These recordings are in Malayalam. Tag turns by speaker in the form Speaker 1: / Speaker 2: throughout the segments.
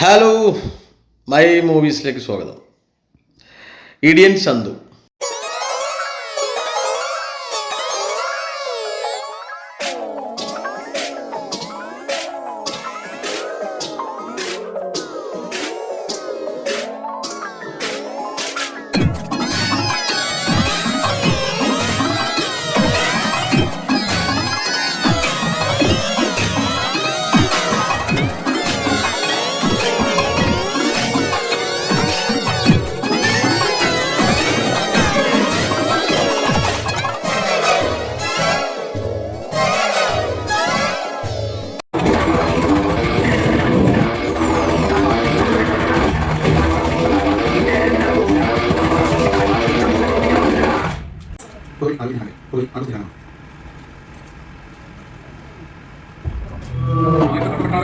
Speaker 1: ഹലോ മൈ മൂവീസിലേക്ക് സ്വാഗതം. ഇടിയൻ ചന്തു.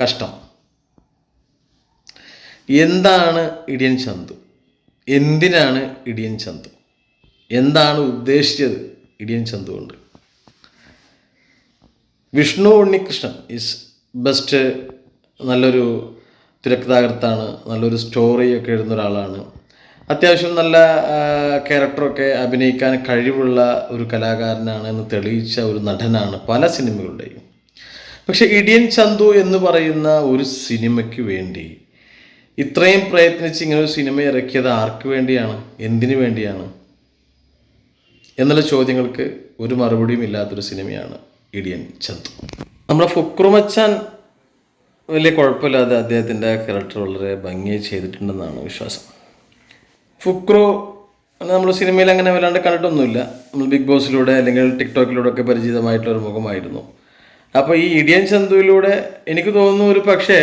Speaker 1: കഷ്ടം. എന്താണ് ഇടിയൻ ചന്തു? എന്തിനാണ് ഇടിയൻ ചന്തു? എന്താണ് ഉദ്ദേശിച്ചത്? ഇടിയൻ ചന്തുണ്ട് വിഷ്ണു ഉണ്ണികൃഷ്ണൻ ഈസ് ബെസ്റ്റ് നല്ലൊരു തിരക്കഥാകൃത്താണ് നല്ലൊരു സ്റ്റോറിയൊക്കെ എഴുതുന്ന ഒരാളാണ്. അത്യാവശ്യം നല്ല ക്യാരക്ടറൊക്കെ അഭിനയിക്കാൻ കഴിവുള്ള ഒരു കലാകാരനാണ് എന്ന് തെളിയിച്ച ഒരു നടനാണ് പല സിനിമകളുടെയും. പക്ഷെ ഇടിയൻ ചന്തു എന്ന് പറയുന്ന ഒരു സിനിമയ്ക്ക് വേണ്ടി ഇത്രയും പ്രയത്നിച്ച് ഇങ്ങനെ ഒരു സിനിമ ഇറക്കിയത് ആർക്ക് വേണ്ടിയാണ്? എന്തിനു വേണ്ടിയാണ്? എന്നുള്ള ചോദ്യങ്ങൾക്ക് ഒരു മറുപടിയും ഇല്ലാത്തൊരു സിനിമയാണ് ഇടിയൻ ചന്തു. നമ്മുടെ ഫുക്രുമച്ചാൻ വലിയ കുഴപ്പമില്ലാതെ അദ്ദേഹത്തിന്റെ ക്യാരക്ടർ വളരെ ഭംഗിയായി ചെയ്തിട്ടുണ്ടെന്നാണ് വിശ്വാസം. ഫുക്രു നമ്മൾ സിനിമയിൽ അങ്ങനെ വല്ലാണ്ട് കണ്ടിട്ടൊന്നുമില്ല. നമ്മൾ ബിഗ് ബോസിലൂടെ അല്ലെങ്കിൽ ടിക്ടോക്കിലൂടെ ഒക്കെ പരിചിതമായിട്ടുള്ള ഒരു മുഖമായിരുന്നു. അപ്പോൾ ഈ ഇടിയൻ ചന്തുവിലൂടെ എനിക്ക് തോന്നുന്നു ഒരു പക്ഷേ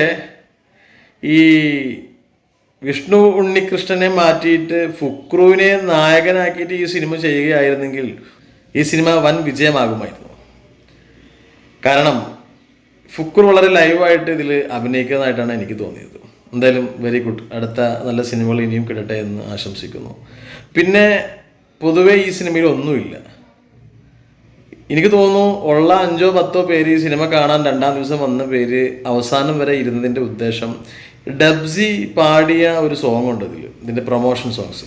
Speaker 1: ഈ വിഷ്ണു ഉണ്ണികൃഷ്ണനെ മാറ്റിയിട്ട് ഫുക്രുവിനെ നായകനാക്കിയിട്ട് ഈ സിനിമ ചെയ്യുകയായിരുന്നെങ്കിൽ ഈ സിനിമ വൻ വിജയമാകുമായിരുന്നു. കാരണം ഫുക്ർ വളരെ ലൈവായിട്ട് ഇതിൽ അഭിനയിക്കുന്നതായിട്ടാണ് എനിക്ക് തോന്നിയത്. എന്തായാലും വെരി ഗുഡ് അടുത്ത നല്ല സിനിമകൾ ഇനിയും കിട്ടട്ടെ എന്ന് ആശംസിക്കുന്നു. പിന്നെ പൊതുവെ ഈ സിനിമയിൽ ഒന്നുമില്ല. എനിക്ക് തോന്നുന്നു ഉള്ള അഞ്ചോ പത്തോ പേര് ഈ സിനിമ കാണാൻ രണ്ടാം ദിവസം വന്ന പേര് അവസാനം വരെ ഇരുന്നതിന്റെ ഉദ്ദേശം ഡബ്സി പാടിയ ഒരു സോങ് ഉണ്ട് ഇതിൽ ഇതിന്റെ പ്രൊമോഷൻ സോങ്സ്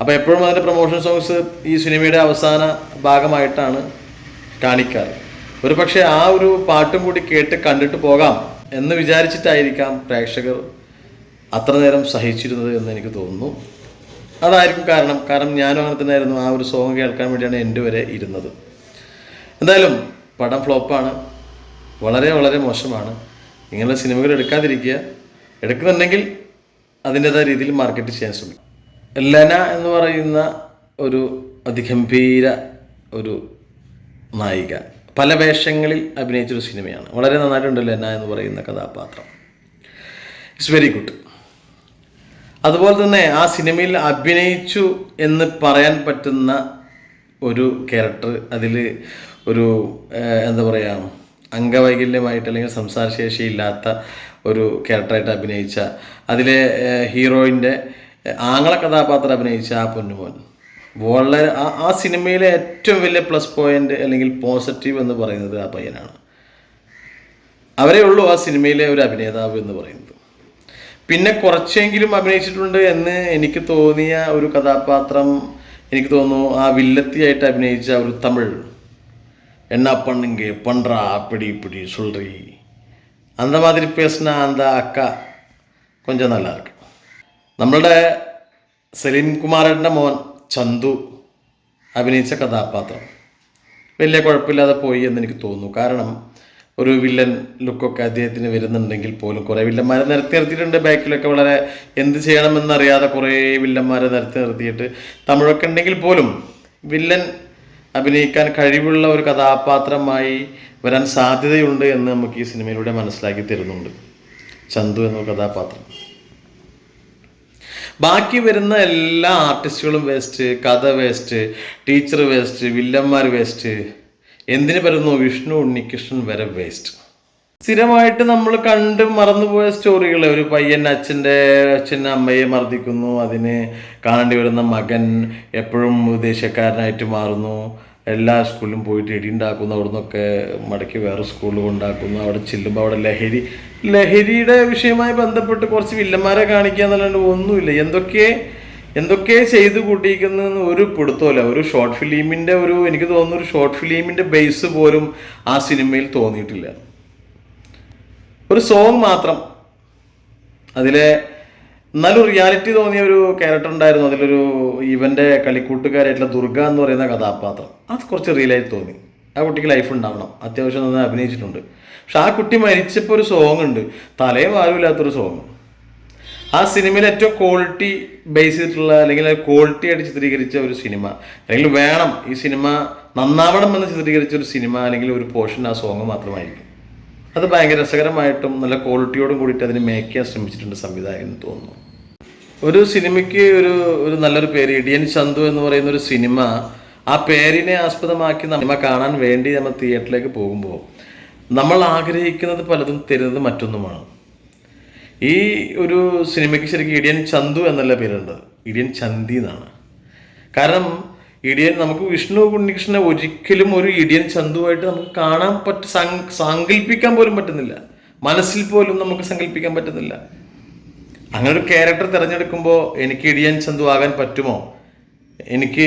Speaker 1: അപ്പോൾ എപ്പോഴും അതിന്റെ പ്രൊമോഷൻ സോങ്സ് ഈ സിനിമയുടെ അവസാന ഭാഗമായിട്ടാണ് കാണിക്കാറ്. ഒരു പക്ഷേ ആ ഒരു പാട്ടും കൂടി കേട്ട് കണ്ടിട്ട് പോകാം എന്ന് വിചാരിച്ചിട്ടായിരിക്കാം പ്രേക്ഷകർ അത്ര നേരം സഹിച്ചിരുന്നത് എന്ന് എനിക്ക് തോന്നുന്നു. അതായിരിക്കും കാരണം കാരണം ഞാനും അങ്ങനെ തന്നെ ആയിരുന്നു ആ ഒരു സോങ് കേൾക്കാൻ വേണ്ടിയാണ് എന്റെ വരെ ഇരുന്നത്. എന്തായാലും പടം ഫ്ലോപ്പാണ് വളരെ വളരെ മോശമാണ്. ഇങ്ങനെയുള്ള സിനിമകൾ എടുക്കാതിരിക്കുക. എടുക്കുന്നുണ്ടെങ്കിൽ അതിന്റെതായ രീതിയിൽ മാർക്കറ്റ് ചെയ്യാൻ ശ്രമിക്കും. ലെന എന്ന് പറയുന്ന ഒരു അതിഗംഭീര ഒരു നായിക. പല വേഷങ്ങളിൽ അഭിനയിച്ചൊരു സിനിമയാണ്. വളരെ നന്നായിട്ടുണ്ട് ലെന എന്ന് പറയുന്ന കഥാപാത്രം. ഇറ്റ്സ് വെരി ഗുഡ് അതുപോലെ തന്നെ ആ സിനിമയിൽ അഭിനയിച്ചു എന്ന് പറയാൻ പറ്റുന്ന ഒരു ക്യാരക്ടർ അതിൽ ഒരു എന്താ പറയുക അംഗവൈകല്യമായിട്ട് അല്ലെങ്കിൽ സംസാരശേഷി ഇല്ലാത്ത ഒരു ക്യാരക്ടറായിട്ട് അഭിനയിച്ച അതിലെ ഹീറോയിന്റെ ആങ്ങള കഥാപാത്രം അഭിനയിച്ച ആ പൊന്നുമോൻ. വളരെ ആ ആ സിനിമയിലെ ഏറ്റവും വലിയ പ്ലസ് പോയിന്റ് അല്ലെങ്കിൽ പോസിറ്റീവ് എന്ന് പറയുന്നത് ആ പയ്യനാണ്. അവരേ ഉള്ളൂ ആ സിനിമയിലെ ഒരു അഭിനേതാവ് എന്ന് പറയുന്നത്. പിന്നെ കുറച്ചെങ്കിലും അഭിനയിച്ചിട്ടുണ്ട് എന്ന് എനിക്ക് തോന്നിയ ഒരു കഥാപാത്രം എനിക്ക് തോന്നുന്നു ആ വില്ലത്തിയായിട്ട് അഭിനയിച്ച ഒരു തമിഴ് എന്നാ பண்ணுங்க பண்றா அப்படி இப்படி சொல்றி அந்த மாதிரி பேசின அந்த அக்கா கொஞ்சம் நல்லா இருக்கு നമ്മളുടെ സലീം കുമാരൻ്റെ മോൻ ചന്തു അഭിനയിച്ച കഥാപാത്രം വലിയ കുഴപ്പമില്ലാതെ പോയി എന്ന് എനിക്ക് തോന്നുന്നു കാരണം ഒരു വില്ലൻ ലുക്കൊക്കെ അദ്ദേഹത്തിന് വരുന്നുണ്ടെങ്കിൽ പോലും കുറേ വില്ലന്മാരെ നിരത്തി നിർത്തിയിട്ടുണ്ട് ബാക്കിലൊക്കെ വളരെ എന്ത് ചെയ്യണമെന്നറിയാതെ കുറേ വില്ലന്മാരെ നിരത്തി നിർത്തിയിട്ട് തമിഴൊക്കെ ഉണ്ടെങ്കിൽ പോലും വില്ലൻ അഭിനയിക്കാൻ കഴിവുള്ള ഒരു കഥാപാത്രമായി വരാൻ സാധ്യതയുണ്ട് എന്ന് നമുക്ക് ഈ സിനിമയിലൂടെ മനസ്സിലാക്കി തരുന്നുണ്ട്. ചന്തു എന്ന കഥാപാത്രം. ബാക്കി വരുന്ന എല്ലാ ആർട്ടിസ്റ്റുകളും വേസ്റ്റ് കഥ വേസ്റ്റ് ടീച്ചർ വേസ്റ്റ് വില്ലന്മാർ വേസ്റ്റ് എന്തിനു വരുന്നു? വിഷ്ണു ഉണ്ണികൃഷ്ണൻ വരെ വേസ്റ്റ്. സ്ഥിരമായിട്ട് നമ്മൾ കണ്ട് മറന്നുപോയ സ്റ്റോറികൾ ഒരു പയ്യൻ അച്ഛന്റെ അച്ഛൻ അമ്മയെ മർദ്ദിക്കുന്നു അതിന് കാണേണ്ടി വരുന്ന മകൻ എപ്പോഴും ദേശക്കാരനായിട്ട് മാറുന്നു എല്ലാ സ്കൂളിലും പോയിട്ട് ഇടി ഉണ്ടാക്കുന്നു അവിടെ നിന്നൊക്കെ മടക്കി വേറെ സ്കൂളിൽ ഉണ്ടാക്കുന്നു അവിടെ ചെല്ലുമ്പോൾ അവിടെ ലഹരി ലഹരിയുടെ വിഷയമായി ബന്ധപ്പെട്ട് കുറച്ച് വില്ലന്മാരെ കാണിക്കുക എന്നല്ലാണ്ട് ഒന്നുമില്ല. എന്തൊക്കെ എന്തൊക്കെ ചെയ്ത് കൂട്ടിയിരിക്കുന്ന ഒരു പിടുത്തമല്ല ഒരു ഷോർട്ട് ഫിലിമിന്റെ ഒരു എനിക്ക് തോന്നുന്നു ഒരു ഷോർട്ട് ഫിലിമിന്റെ ബേസ് പോലും ആ സിനിമയിൽ തോന്നിയിട്ടില്ല. ഒരു സോങ് മാത്രം. അതിലെ എന്നാലും റിയാലിറ്റി തോന്നിയ ഒരു ക്യാരക്ടർ ഉണ്ടായിരുന്നു. അതിലൊരു ഇവന്റെ കളിക്കൂട്ടുകാരായിട്ടുള്ള ദുർഗ എന്ന് പറയുന്ന കഥാപാത്രം. അത് കുറച്ച് റിയലായി തോന്നി. ആ കുട്ടിക്ക് ലൈഫ് ഉണ്ടാവണം. അത്യാവശ്യം നന്നായി അഭിനയിച്ചിട്ടുണ്ട്. പക്ഷെ ആ കുട്ടി മരിച്ചപ്പോൾ ഒരു സോങ് ഉണ്ട്. തലയും ആരുമില്ലാത്തൊരു സോങ് ആ സിനിമയിൽ ഏറ്റവും ക്വാളിറ്റി ബേസ് ചെയ്തിട്ടുള്ള അല്ലെങ്കിൽ ക്വാളിറ്റി ആയിട്ട് ചിത്രീകരിച്ച ഒരു സിനിമ അല്ലെങ്കിൽ വേണം ഈ സിനിമ നന്നാവണം എന്ന് ചിത്രീകരിച്ച ഒരു സിനിമ അല്ലെങ്കിൽ ഒരു പോർഷൻ ആ സോങ് മാത്രമായിരിക്കും. അത് ഭയങ്കര രസകരമായിട്ടും നല്ല ക്വാളിറ്റിയോടും കൂടിയിട്ട് അതിന് മേക്ക് ചെയ്യാൻ ശ്രമിച്ചിട്ടുണ്ട് സംവിധായകൻ തോന്നുന്നു. ഒരു സിനിമയ്ക്ക് ഒരു ഒരു നല്ലൊരു പേര് ഇടിയൻ ചന്തു എന്ന് പറയുന്ന ഒരു സിനിമ ആ പേരിനെ ആസ്പദമാക്കി നമ്മ കാണാൻ വേണ്ടി നമ്മൾ തിയേറ്ററിലേക്ക് പോകുമ്പോൾ നമ്മൾ ആഗ്രഹിക്കുന്നത് പലതും തരുന്നത് മറ്റൊന്നുമാണ്. ഈ ഒരു സിനിമയ്ക്ക് ശരിക്കും ഇടിയൻ ചന്തു എന്നല്ല പേരുണ്ട്. ഇടിയൻ ചന്തി എന്നാണ്. കാരണം ഇടിയൻ നമുക്ക് വിഷ്ണു ഉണ്ണികൃഷ്ണനെ ഒരിക്കലും ഒരു ഇടിയൻ ചന്തുവായിട്ട് നമുക്ക് കാണാൻ പറ്റ സങ്ക- സങ്കല്പിക്കാൻ പോലും പറ്റുന്നില്ല. മനസ്സിൽ പോലും നമുക്ക് സങ്കല്പിക്കാൻ പറ്റുന്നില്ല. അങ്ങനെ ഒരു ക്യാരക്ടർ തിരഞ്ഞെടുക്കുമ്പോൾ എനിക്ക് ഇടിയൻ ചന്തു ആകാൻ പറ്റുമോ? എനിക്ക്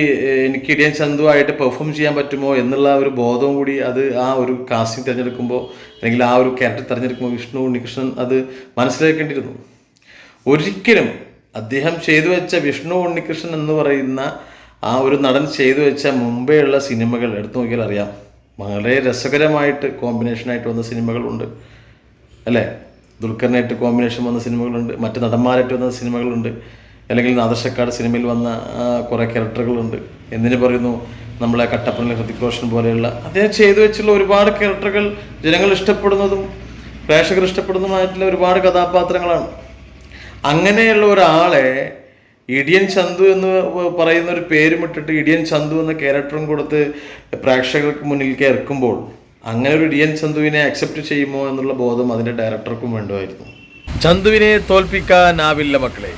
Speaker 1: എനിക്ക് ഇടിയൻ ചന്തു ആയിട്ട് പെർഫോം ചെയ്യാൻ പറ്റുമോ എന്നുള്ള ഒരു ബോധവും കൂടി അത് ആ ഒരു കാസ്റ്റിംഗ് തിരഞ്ഞെടുക്കുമ്പോൾ അല്ലെങ്കിൽ ആ ഒരു ക്യാരക്ടർ തിരഞ്ഞെടുക്കുമ്പോൾ വിഷ്ണു ഉണ്ണികൃഷ്ണൻ അത് മനസ്സിലാക്കേണ്ടിയിരുന്നു. ഒരിക്കലും അദ്ദേഹം ചെയ്തു വെച്ച വിഷ്ണു ഉണ്ണികൃഷ്ണൻ എന്ന് പറയുന്ന ആ ഒരു നടൻ ചെയ്തു വെച്ച മുമ്പേ ഉള്ള സിനിമകൾ എടുത്തു നോക്കിയാൽ അറിയാം. വളരെ രസകരമായിട്ട് കോമ്പിനേഷനായിട്ട് വന്ന സിനിമകളുണ്ട്. അല്ലേ? ദുൽഖറിനായിട്ട് കോമ്പിനേഷൻ വന്ന സിനിമകളുണ്ട്. മറ്റ് നടന്മാരായിട്ട് വന്ന സിനിമകളുണ്ട്. അല്ലെങ്കിൽ നാദർശക്കാട് സിനിമയിൽ വന്ന കുറേ ക്യാരക്ടറുകളുണ്ട് എന്തിനു പറയുന്നു? നമ്മളെ കട്ടപ്പനയിലെ ഹൃതിക് റോഷൻ പോലെയുള്ള അദ്ദേഹം ചെയ്തു വെച്ചുള്ള ഒരുപാട് ക്യാരക്ടറുകൾ ജനങ്ങൾ ഇഷ്ടപ്പെടുന്നതും പ്രേക്ഷകർ ഇഷ്ടപ്പെടുന്നതുമായിട്ടുള്ള ഒരുപാട് കഥാപാത്രങ്ങളാണ്. അങ്ങനെയുള്ള ഒരാളെ ഇടിയൻ ചന്തു എന്ന് പറയുന്ന ഒരു പേരുമിട്ടിട്ട് ഇടിയൻ ചന്തു എന്ന ക്യാരക്ടറും കൊടുത്ത് പ്രേക്ഷകർക്ക് മുന്നിൽ ഇറക്കുമ്പോൾ അങ്ങനെ ഒരു ഇടിയൻ ചന്തുവിനെ അക്സെപ്റ്റ് ചെയ്യുമോ എന്നുള്ള ബോധം അതിന്റെ ഡയറക്ടർക്കും വേണ്ടുമായിരുന്നു. ചന്തുവിനെ തോൽപ്പിക്കാനാവില്ല മക്കളെ.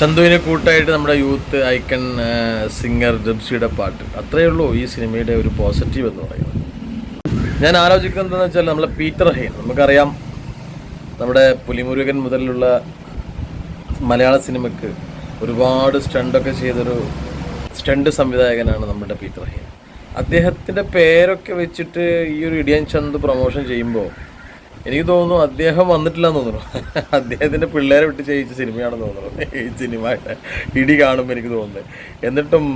Speaker 1: ചന്തുവിനെ കൂട്ടായിട്ട് നമ്മുടെ യൂത്ത് ഐക്കൺ സിംഗർ ജംസിയുടെ പാട്ട്. അത്രയേ ഉള്ളൂ ഈ സിനിമയുടെ ഒരു പോസിറ്റീവ് എന്ന് പറയുന്നത്. ഞാൻ ആലോചിക്കുന്നത് എന്താണെന്ന് വെച്ചാൽ നമ്മളെ പീറ്റർ ഹെയ്ൻ നമുക്കറിയാം നമ്മുടെ പുലിമുരുകൻ മുതലുള്ള മലയാള സിനിമയ്ക്ക് ഒരുപാട് സ്റ്റണ്ടൊക്കെ ചെയ്തൊരു സ്റ്റണ്ട് സംവിധായകനാണ് നമ്മുടെ പീറ്റർ ഹെയ്ൻ അദ്ദേഹത്തിന്റെ പേരൊക്കെ വെച്ചിട്ട് ഈ ഒരു ഇടിയൻ ചന്ത് പ്രൊമോഷൻ ചെയ്യുമ്പോൾ എനിക്ക് തോന്നുന്നു അദ്ദേഹം വന്നിട്ടില്ല എന്ന് തോന്നുന്നു. അദ്ദേഹത്തിന്റെ പിള്ളേരെ വിട്ട് ചെയ്യിച്ച സിനിമയാണെന്ന് തോന്നുന്നു. ഈ സിനിമ ഇടി കാണുമ്പോൾ എനിക്ക് തോന്നുന്നത് എന്നിട്ടും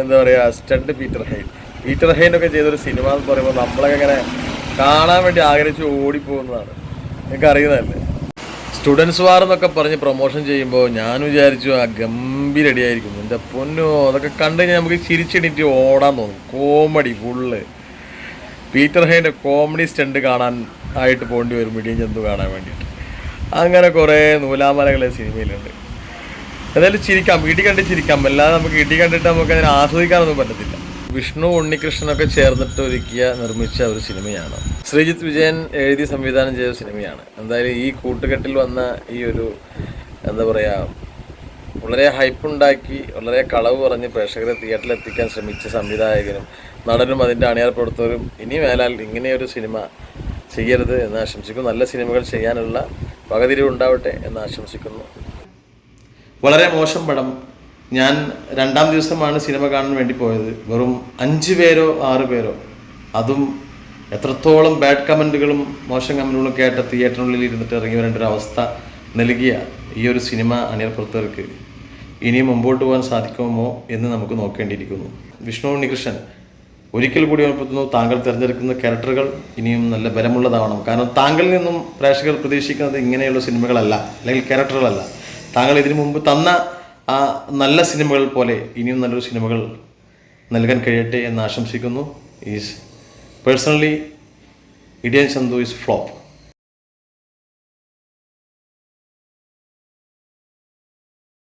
Speaker 1: എന്താ പറയുക സ്റ്റണ്ട് പീറ്റർ ഹൈൻ പീറ്റർ ഹൈനൊക്കെ ചെയ്തൊരു സിനിമ എന്ന് പറയുമ്പോൾ നമ്മളൊക്കെ ഇങ്ങനെ കാണാൻ വേണ്ടി ആഗ്രഹിച്ച് ഓടിപ്പോകുന്നതാണ്. നിങ്ങൾക്ക് അറിയുന്നതല്ലേ സ്റ്റുഡൻസ് വാർ എന്നൊക്കെ പറഞ്ഞ് പ്രൊമോഷൻ ചെയ്യുമ്പോൾ ഞാൻ വിചാരിച്ചു ആ ഗംഭീര അടിയായിരിക്കും എന്റെ പൊന്നോ അതൊക്കെ കണ്ടു കഴിഞ്ഞാൽ നമുക്ക് ചിരിച്ചെണീറ്റ് ഓടാൻ തോന്നും. കോമഡി ഫുള്ള് പീറ്റർ ഹൈന്റെ കോമഡി സ്റ്റണ്ട് കാണാൻ ആയിട്ട് പോകേണ്ടി വരും ഇടിയൻ ജന്തു കാണാൻ വേണ്ടിയിട്ട്. അങ്ങനെ കുറേ നൂലാമലകൾ സിനിമയിലുണ്ട്. എന്തായാലും ചിരിക്കാം ഇടി കണ്ട് ചിരിക്കാം. അല്ലാതെ നമുക്ക് ഇടി കണ്ടിട്ട് നമുക്ക് അതിനെ ആസ്വദിക്കാനൊന്നും പറ്റത്തില്ല. വിഷ്ണു ഉണ്ണികൃഷ്ണനൊക്കെ ചേർന്നിട്ട് ഒരുക്കിയ നിർമ്മിച്ച ഒരു സിനിമയാണ്. ശ്രീജിത്ത് വിജയൻ എഴുതി സംവിധാനം ചെയ്ത സിനിമയാണ്. എന്തായാലും ഈ കൂട്ടുകെട്ടിൽ വന്ന ഈ ഒരു എന്താ പറയുക വളരെ ഹൈപ്പുണ്ടാക്കി വളരെ കളവ് പറഞ്ഞ് പ്രേക്ഷകരെ തിയേറ്ററിൽ എത്തിക്കാൻ ശ്രമിച്ച സംവിധായകനും നടനും അതിന്റെ അണിയാർ പ്രവർത്തകരും ഇനി മേലാൽ ഇങ്ങനെയൊരു സിനിമ ചെയ്യരുത് എന്ന് ആശംസിക്കുന്നു. നല്ല സിനിമകൾ ചെയ്യാനുള്ള പകതിരിവുണ്ടാവട്ടെ എന്ന് ആശംസിക്കുന്നു. വളരെ മോശം പടം ഞാൻ രണ്ടാം ദിവസമാണ് സിനിമ കാണാൻ വേണ്ടി പോയത്. വെറും അഞ്ച് പേരോ ആറ് പേരോ. അതും എത്രത്തോളം ബാഡ് കമന്റുകളും മോശം കമന്റുകളും കേട്ട തിയേറ്ററിനുള്ളിൽ ഇരുന്നിട്ട് ഇറങ്ങി വരേണ്ട ഒരു അവസ്ഥ നൽകിയ ഈ ഒരു സിനിമ അണിയർപ്പുറത്തവർക്ക് ഇനിയും മുമ്പോട്ട് പോകാൻ സാധിക്കുമോ എന്ന് നമുക്ക് നോക്കേണ്ടിയിരിക്കുന്നു. വിഷ്ണു ഉണ്ണികൃഷ്ണൻ ഒരിക്കൽ കൂടി ഓർമ്മപ്പെടുത്തുന്നു താങ്കൾ തിരഞ്ഞെടുക്കുന്ന ക്യാരക്ടറുകൾ ഇനിയും നല്ല ബലമുള്ളതാവണം. കാരണം താങ്കളിൽ നിന്നും പ്രേക്ഷകർ പ്രതീക്ഷിക്കുന്നത് ഇങ്ങനെയുള്ള സിനിമകളല്ല അല്ലെങ്കിൽ ക്യാരക്ടറുകളല്ല താങ്കൾ ഇതിനു മുമ്പ് തന്ന ആ നല്ല സിനിമകൾ പോലെ ഇനിയും നല്ലൊരു സിനിമകൾ നൽകാൻ കഴിയട്ടെ എന്ന് ആശംസിക്കുന്നു. Is personally Idiyan Chandu is flop